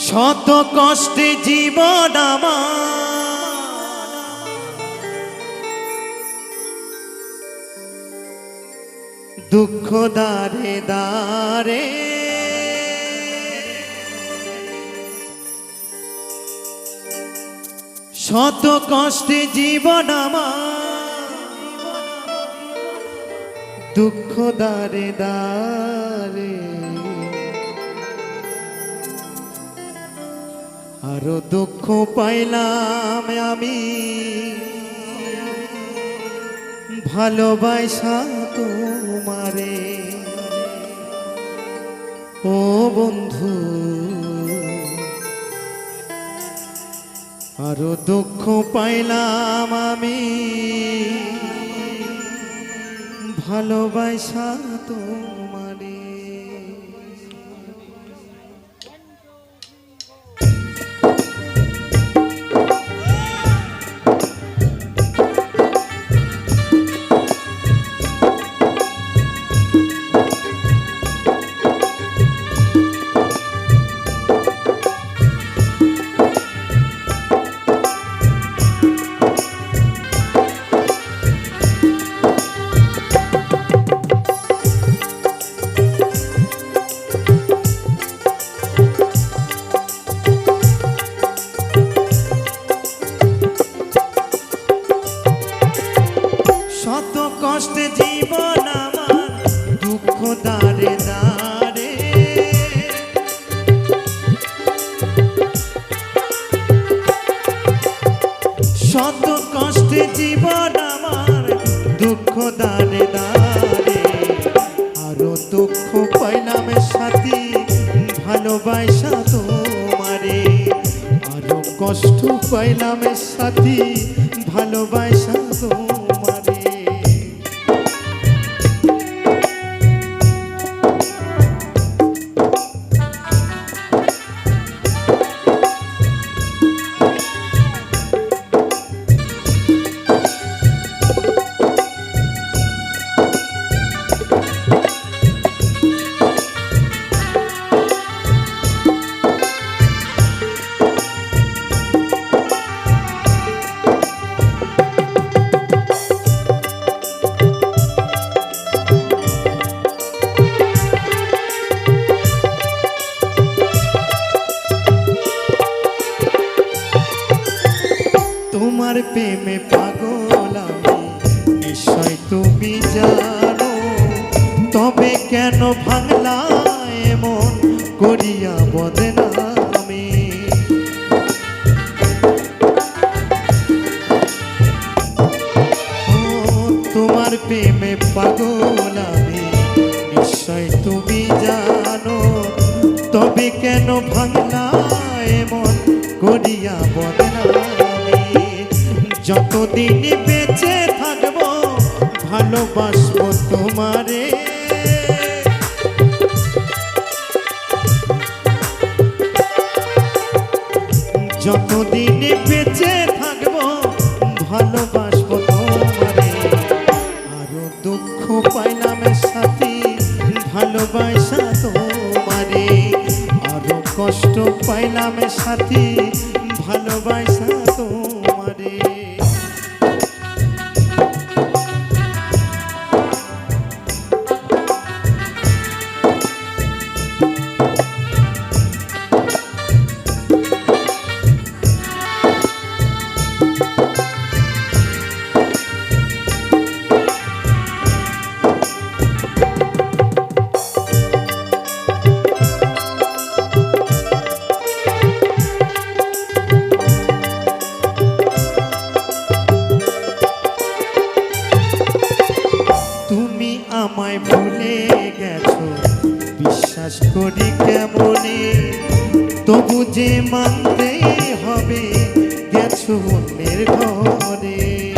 শত কষ্টে জীবন দুঃখ দারে দারে শত কষ্টে জীবন দুঃখ দারে দারে আরও দুঃখ পাইলাম আমি। ভালোবাসা তোমারে। ও বন্ধু আরও দুঃখ পাইলাম আমি। ভালোবাসা তোমারে। শত কষ্টে জীবন আমার, দুঃখ দানে দানে। আরও দুঃখ পাইলাম সাথী, ভালোবাসা তোমারে। আরও কষ্ট পাইলাম সাথী, ভালোবাসা তোমারে। তোমার প্রেমে পাগল আমি। নিশ্চয় তুমি জানো তবে কেন ভাঙলা এমন করিয়া বদনামি? ও, তোমার প্রেমে পাগল আমি। নিশ্চয় তুমি জানো তবে কেন ভাঙলা এমন করিয়া বদনামি? যতদিন বেঁচে থাকব, ভালোবাসবো তোমারে। যতদিন বেঁচে থাকব, ভালোবাসবো তোমারে। আরও দুঃখ পাইলাম সাথী, ভালোবাসা তোমারে। আরও কষ্ট পাইলাম সাথী আমায় ভুলে গেছো? বিশ্বাস করি কেমনে? তবু যে মানতেই হবে গেছো অন্যের ঘরে।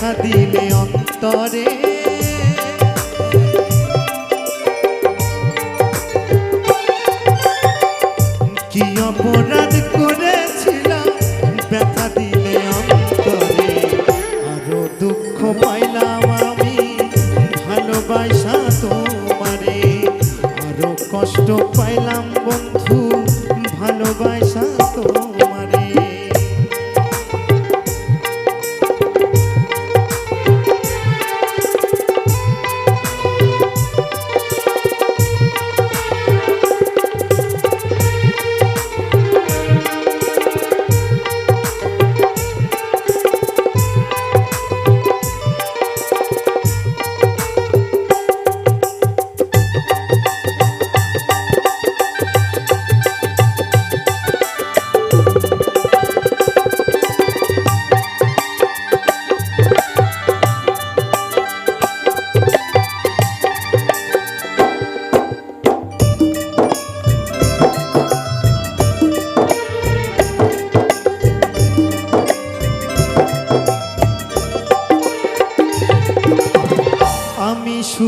ব্যথা দিলে অন্তরে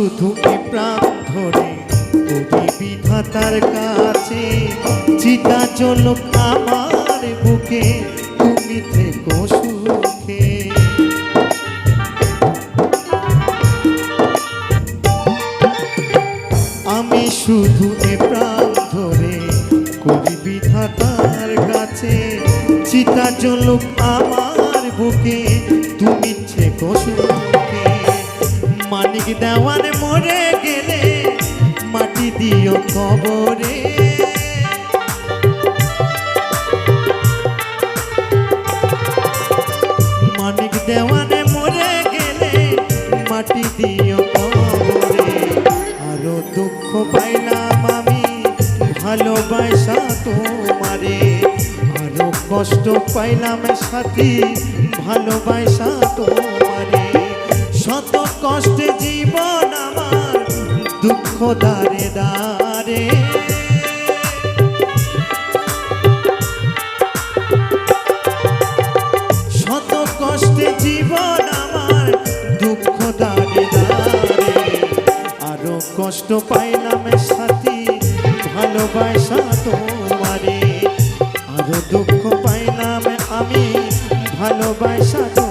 আমি শুধু এ প্রাণ ধরে করি বিধাতার কাছে চিতা চলক আমার বুকে, তুমি থেকো সুখে। আমি শুধু এ প্রাণ ধরে করি বিধাতার কাছে চিতা চলুক আমার বুকে, তুমি থেকো সুখে। মানিক দেওয়ান মরে গেলে মাটি দিও কবরে। মানিক দেওয়ানে মরে গেলে মাটি দিও কবরে। আরও দুঃখ পাইলাম আমি, ভালোবাসা তোমারে। আরও কষ্ট পাইলাম সাথী, ভালোবাসা তোমারে। দুঃখ দারে। দারে শত কষ্টে জীবন আমার, দুঃখ দাঁড়ে দাঁড়ে আরও কষ্ট পাইলাম সাথী, ভালোবাসা তোমারে। আরও দুঃখ পাইলাম আমি, ভালোবাসা